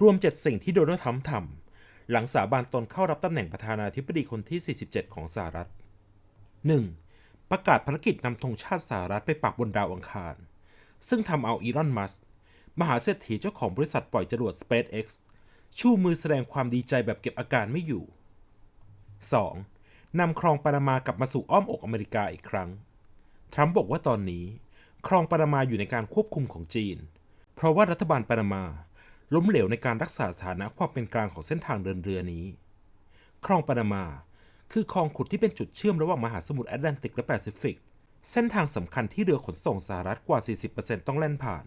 รวม 7 สิ่งที่โดนัลด์ทรัมป์ทำหลังสาบานตนเข้ารับตำแหน่งประธานาธิบดีคนที่ 47 ของสหรัฐ 1. ประกาศภารกิจนำธงชาติสหรัฐไปปักบนดาวอังคาร ซึ่งทำเอาอีลอนมัสมหาเศรษฐีเจ้าของบริษัทปล่อยจรวด SpaceX ชูมือแสดงความดีใจแบบเก็บอาการไม่อยู่ 2. นำคลองปานามากลับมาสู่อ้อมอกอเมริกาอีกครั้ง ทรัมป์บอกว่าตอนนี้ คลองปานามาอยู่ในการควบคุมของจีน เพราะว่ารัฐบาลปานามา ล้มเหลวในการรักษาสถานะความเป็นกลางของเส้นทางเดินเรือนี้ คลองปานามา คือคลองขุดที่เป็นจุดเชื่อมระหว่างมหาสมุทรแอตแลนติกและแปซิฟิก เส้นทางสำคัญที่เรือขนส่งสหรัฐกว่า 40%ต้องแล่นผ่าน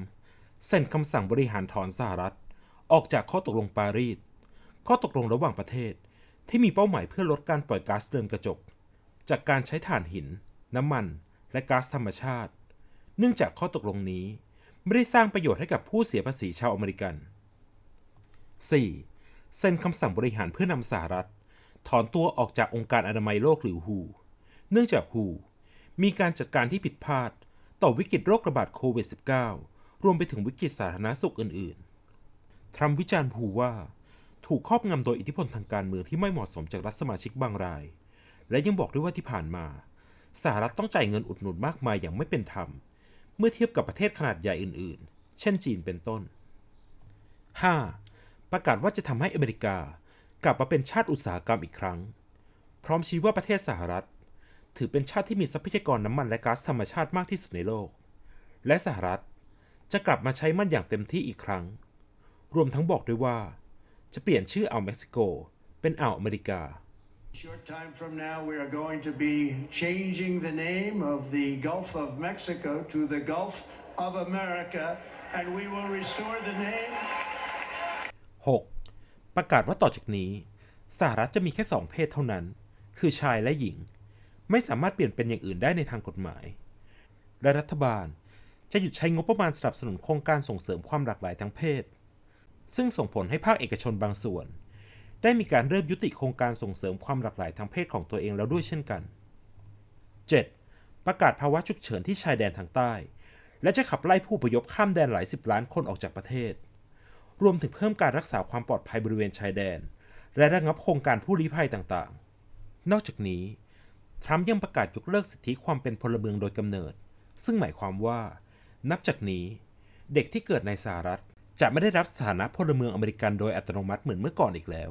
3. เซ็นคำสั่งบริหารถอนสหรัฐ ออกจากข้อตกลงปารีส ข้อตกลงระหว่างประเทศที่มีเป้าหมายเพื่อลดการปล่อยก๊าซเรือนกระจก จากการใช้ถ่านหิน น้ำมัน และก๊าซธรรมชาติ เนื่องจากข้อตกลงนี้ ไม่ได้สร้างประโยชน์ให้กับผู้เสียภาษีชาวอเมริกัน 4. เซ็นคำสั่งบริหารเพื่อนำสหรัฐ ถอนตัวออกจากองค์การอนามัยโลกหรือ WHO เนื่องจาก WHO มีการจัดการที่ผิดพลาด ต่อวิกฤตโรคระบาดโควิด -19 รวมไปถึงวิกฤตสาธารณสุขอื่นๆ ทรัมป์วิจารณ์ WHO ว่า ถูกครอบงำโดยอิทธิพลทางการเมืองที่ไม่เหมาะสมจากรัฐสมาชิกบางราย และยังบอกด้วยว่าที่ผ่านมาสหรัฐต้องจ่ายเงินอุดหนุนมากมายอย่างไม่เป็นธรรม เมื่อเทียบกับประเทศขนาดใหญ่อื่น ๆ เช่นจีนเป็นต้น 5. ประกาศว่าจะทำให้อเมริกากลับมาเป็นชาติอุตสาหกรรมอีกครั้ง พร้อมชี้ว่าประเทศสหรัฐ ถือเป็นชาติที่มีทรัพยากรน้ำมันและก๊าซธรรมชาติมากที่สุดในโลก และสหรัฐจะกลับมาใช้มันอย่างเต็มที่อีกครั้ง รวมทั้งบอกด้วยว่า จะเปลี่ยนชื่ออ่าวเม็กซิโก เป็นอ่าวอเมริกา Short time from now, we are going to be changing the name of the Gulf of Mexico to the Gulf of America, and we will restore the name. 6. ประกาศว่าต่อจากนี้ สหรัฐจะมีแค่สองเพศเท่านั้น คือชายและหญิง ไม่สามารถเปลี่ยนเป็นอย่างอื่นได้ในทางกฎหมาย และรัฐบาลจะหยุดใช้งบประมาณสนับสนุนโครงการส่งเสริมความหลากหลายทางเพศ ซึ่งส่งผลให้ภาคเอกชนบางส่วน ได้มีการเริ่มยุติโครงการส่งเสริมความหลากหลายทางเพศของตัวเองแล้วด้วยเช่นกัน 7. ประกาศภาวะฉุกเฉินที่ชายแดนทางใต้ และจะขับไล่ผู้พยพข้ามแดนหลายสิบล้านคนออกจากประเทศ รวมถึงเพิ่มการรักษาความปลอดภัยบริเวณชายแดน และระงับโครงการผู้ลี้ภัยต่างๆ นอกจากนี้ ทรัมป์ยังประกาศยกเลิกสิทธิความเป็นพลเมืองโดยกำเนิด ซึ่งหมายความว่า นับจากนี้ เด็กที่เกิดในสหรัฐจะไม่ได้รับสถานะพลเมืองอเมริกันโดยอัตโนมัติเหมือนเมื่อก่อนอีกแล้ว